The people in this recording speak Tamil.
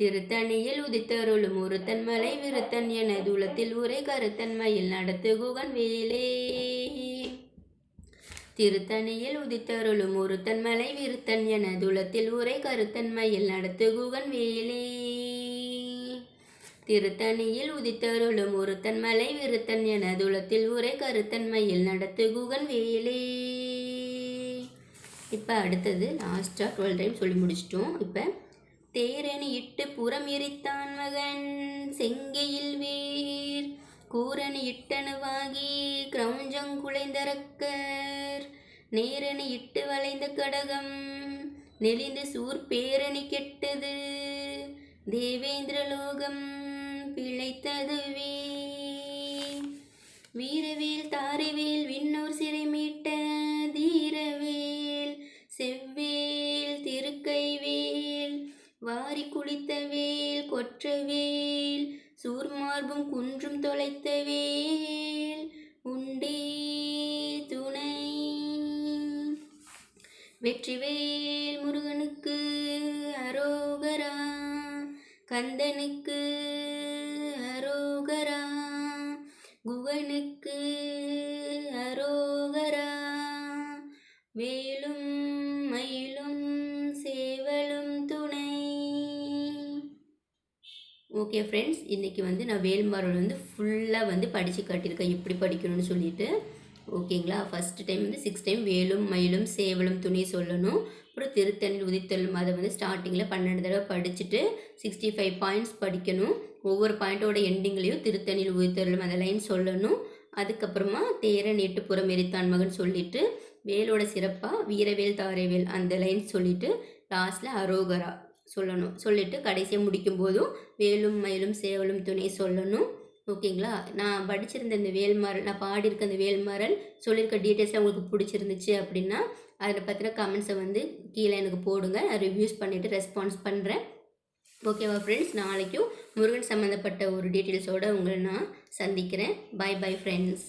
திருத்தணியில் உதித்தருளும் ஒருத்தன் மலை விருத்தன் என தூலத்தில் உரை கருத்தன் மயில் நடத்து குகன் வேலே. திருத்தணியில் உதித்தருளும் ஒருத்தன் மலை விருத்தன் என துளத்தில் உரை கருத்தன் மயில் நடத்து குகன் வேலே. திருத்தணியில் உதித்தருளும் ஒருத்தன் மலை விருத்தன் என துளத்தில் உரை கருத்தன் மயில் நடத்து குகன் வேலே. இப்போ அடுத்தது லாஸ்ட்டாக டுவெல் டைம் சொல்லி முடிச்சிட்டோம். இப்போ தேரணி இட்டு புறம் எரித்தான் மகன் செங்கையில் வேர். கூரணி இட்டணுவாகி கிரௌஞ்சங்குலைந்தரக்கர் நேரணி இட்டு வளைந்த கடகம் நெளிந்து சூர் பேரணி கெட்டது. தேவேந்திரலோகம் பிழைத்ததுவே. வீரவே வாரி குளித்த வேல் கொற்ற வேல் சூர்மார்பும் குன்றும் தொலைத்த வேல் உண்டே துணை. வெற்றிவேல் முருகனுக்கு அரோகரா கந்தனுக்கு அரோகரா குகனுக்கு அரோகரா. வேலும் ஓகே ஃப்ரெண்ட்ஸ் இன்றைக்கி வந்து நான் வேல்மாரோட வந்து ஃபுல்லாக வந்து படித்து காட்டியிருக்கேன். எப்படி படிக்கணும்னு சொல்லிட்டு. ஓகேங்களா ஃபஸ்ட்டு டைம் வந்து சிக்ஸ் டைம் வேலும் மயிலும் சேவலும் துணி சொல்லணும். அப்புறம் திருத்தணில் உதித்தலும் அதை வந்து ஸ்டார்டிங்கில் பன்னெண்டு தடவை படிச்சுட்டு சிக்ஸ்டி ஃபைவ் பாயிண்ட்ஸ் படிக்கணும். ஒவ்வொரு பாயிண்ட்டோட எண்டிங்லேயும் திருத்தணில் உதித்தலும் அந்த லைன் சொல்லணும். அதுக்கப்புறமா தேரன் எட்டு புறம் எரித்தான் மகன் சொல்லிவிட்டு வேலோட சிறப்பாக வீரவேல் தாரைவேல் அந்த லைன் சொல்லிவிட்டு லாஸ்ட்டில் அரோகரா. சொல்லணும். சொல்லிட்டு கடைசியாக முடிக்கும் போதும் வேலும் மயிலும் சேவலும் துணை சொல்லணும். ஓகேங்களா? நான் படிச்சிருந்த இந்த வேல்மாரல் நான் பாடியிருக்க அந்த வேல்மாரல் சொல்லியிருக்க டீட்டெயில்ஸ்லாம் உங்களுக்கு பிடிச்சிருந்துச்சு அப்படின்னா அதில் பற்றின கமெண்ட்ஸை வந்து கீழே எனக்கு போடுங்க. நான் ரிவ்யூஸ் பண்ணிவிட்டு ரெஸ்பான்ஸ் பண்ணுறேன் ஓகேவா ஃப்ரெண்ட்ஸ் நாளைக்கும் முருகன் சம்மந்தப்பட்ட ஒரு டீட்டெயில்ஸோடு உங்களை நான் சந்திக்கிறேன். By bye friends